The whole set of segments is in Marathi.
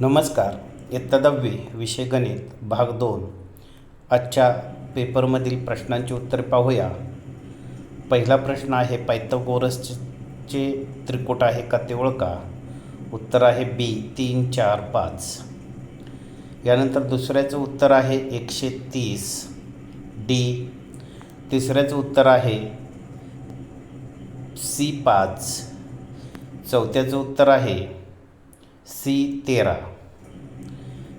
नमस्कार. इयत्ता दहावी विषय गणित भाग दोन. आजच्या पेपरमधील प्रश्नांची उत्तरे पाहूया. पहिला प्रश्न आहे पायथागोरसचे त्रिकोट आहे का ते ओळखा. उत्तर आहे बी तीन चार पाच. यानंतर दुसऱ्याचं उत्तर आहे एकशे तीस. डी तिसऱ्याचं उत्तर आहे सी पाच. चौथ्याचं उत्तर आहे सी तेरा.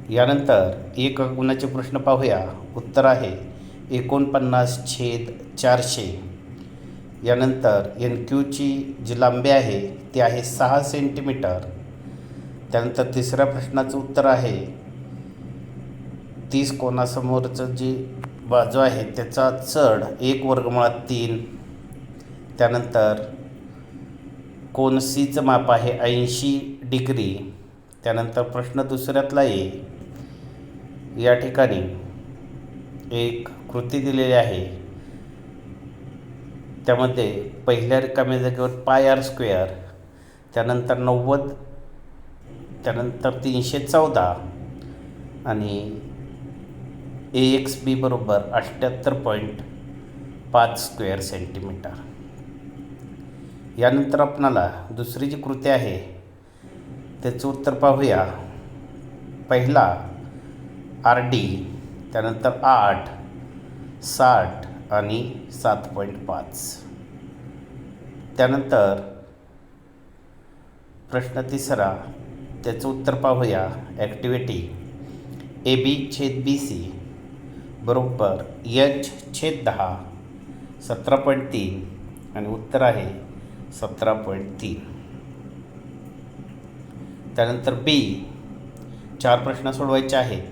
यानंतर एक गुणाचे प्रश्न पाहूया. उत्तर आहे एकोणपन्नास छेद चारशे. यानंतर एन क्यूची जी लांबी आहे ती आहे सहा सेंटीमीटर. त्यानंतर तिसऱ्या प्रश्नाचं उत्तर आहे तीस कोणासमोरचं जी बाजू आहे त्याचा चढ एक वर्गमुळात तीन. त्यानंतर कोन सीचं माप आहे ऐंशी डिग्री. त्यानंतर प्रश्न दुसऱ्यातला येईल या ठिकाणी एक कृती दिलेली आहे. त्यामध्ये पहिल्या रिकाम्या जागेवर पाय आर स्क्वेअर त्यानंतर नव्वद त्यानंतर तीनशे चौदा आणि ए एक्स बी बरोबर अठ्ठ्याहत्तर पॉईंट पाच स्क्वेअर सेंटीमीटर. यानंतर आपणाला दुसरी जी कृती आहे त्याचं उत्तर पाहूया. पहिला आर डी त्यानंतर आठ साठ आणि सात पॉईंट पाच. त्यानंतर प्रश्न तिसरा त्याचं उत्तर पाहूया. ॲक्टिव्हिटी ए बी छेद बी सी. बरोबर यच छेद दहा सतरा पॉईंट तीन. आणि उत्तर आहे सतरा पॉईंट तीन. त्यानंतर बी. चार प्रश्न सोडवायचे आहेत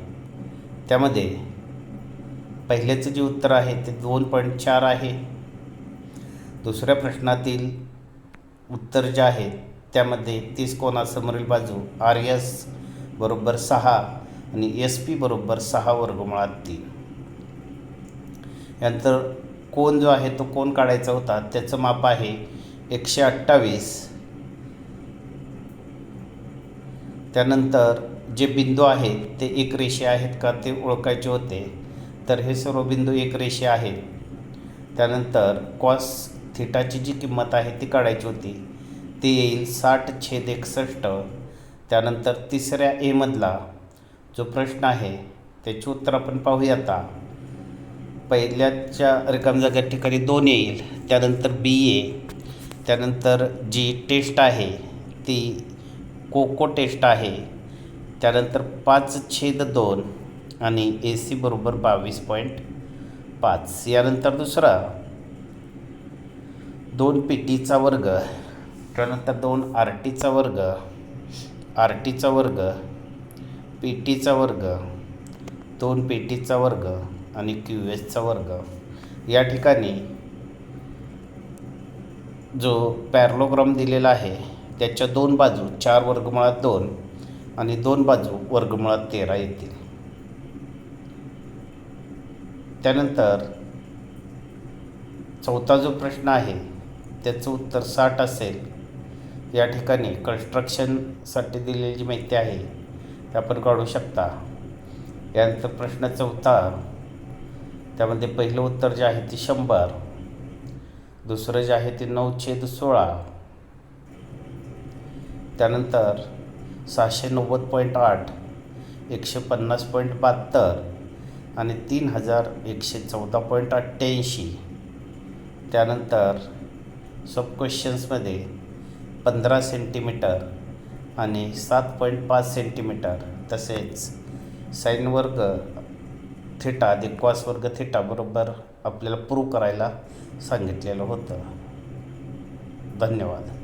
त्यामध्ये पहिल्याचं जे उत्तर आहे ते दोन पॉईंट चार आहे. दुसऱ्या प्रश्नातील उत्तर जे आहे त्यामध्ये तीस कोणासमोरील बाजू आर एस बरोबर सहा आणि एस पी बरोबर सहा वर्गमुळात तीन. यानंतर कोण जो आहे तो कोण काढायचा होता त्याचं माप आहे एकशे अठ्ठावीस. त्यानंतर जे बिंदू आहेत ते एक रेषे आहेत का ते ओळखायचे होते. तर हे सर्व बिंदू एक रेषे आहेत. त्यानंतर कॉस थिटाची जी किंमत आहे ती काढायची होती. ती येईल साठ छेद एकसष्ट. त्यानंतर तिसऱ्या एमधला जो प्रश्न आहे त्याचे उत्तर आपण पाहूया आता. पहिल्याच्या रिकाम जागा ठिकाणी दोन येईल त्यानंतर बी ए त्यानंतर जी टेस्ट आहे ती कोको टेस्ट आहे. त्यानंतर पाच छेद दोन आणि ए सी बरोबर बावीस पॉईंट पाच. यानंतर दुसरा. दोन पी टीचा वर्ग. त्यानंतर दोन आर टीचा वर्ग. आर टीचा वर्ग. पी टीचा वर्ग. दोन पी टीचा वर्ग आणि क्यू एसचा वर्ग. या ठिकाणी जो पॅरलोग्राम दिलेला आहे त्याच्या दोन बाजू चार वर्गमुळात दोन आणि दोन बाजू वर्गमुळात तेरा येतील. त्यानंतर चौथा जो प्रश्न आहे त्याचं उत्तर साठ असेल. या ठिकाणी कन्स्ट्रक्शनसाठी दिलेली जी माहिती आहे ते आपण काढू शकता. यानंतर प्रश्न चौथा त्यामध्ये पहिलं उत्तर जे आहे ते शंभर दुसरं जे आहे ते नऊ छेद सोळा त्यानंतर सहाशे नव्वद पॉईंट आठ एकशे पन्नास पॉईंट बहात्तर आणि तीन हजार एकशे चौदा पॉईंट अठ्ठ्याऐंशी. त्यानंतर सब क्वेश्चन्समध्ये पंधरा सेंटीमीटर आणि सात पॉईंट पाच सेंटीमीटर तसेच साईन वर्ग थिटा अधिक वर्ग थिटा बरोबर आपल्याला प्रूव्ह करायला सांगितलेलं होतं. धन्यवाद.